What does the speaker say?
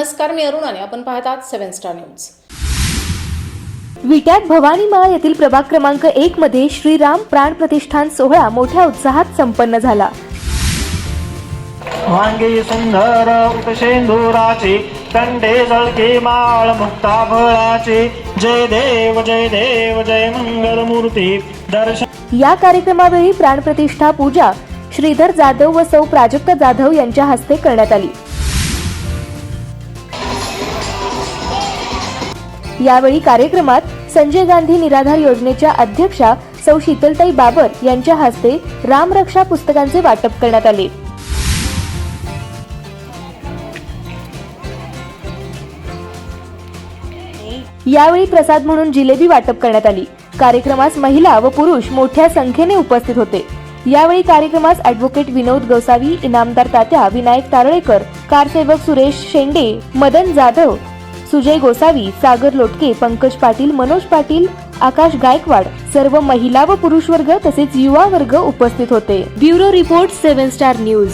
नमस्कार मी अरुण आणि आपण पाहत आहात सेव्हन स्टार न्यूज. विट्यात भवानी माळ येथील प्रभाग क्रमांक एक मध्ये श्रीराम प्राण प्रतिष्ठान सोहळा मोठ्या उत्साहात संपन्न झाला. वांगी सुंदर कंडे जळके माळ मुक्ता फळाची. जय देव जय देव जय मंगल मूर्ती दर्शन या कार्यक्रमावेळी प्राणप्रतिष्ठा पूजा श्रीधर जाधव व सौ प्राजक्ता जाधव यांच्या हस्ते करण्यात आली. यावेळी कार्यक्रमात संजय गांधी निराधार योजनेच्या अध्यक्षा सौ शीतलताई बाबर यांच्या हस्ते रामरक्षा पुस्तकांचे वाटप करण्यात आले. यावेळी प्रसाद म्हणून जिलेबी वाटप करण्यात आली. कार्यक्रमास महिला व पुरुष मोठ्या संख्येने उपस्थित होते. यावेळी कार्यक्रमास अॅडव्होकेट विनोद गोसावी इनामदार तात्या विनायक तारळेकर कारसेवक सुरेश शेंडे मदन जाधव सुजय गोसावी सागर लोटके पंकज पाटील मनोज पाटील आकाश गायकवाड सर्व महिला व पुरुष वर्ग तसेच युवा वर्ग उपस्थित होते. Bureau report seven star news.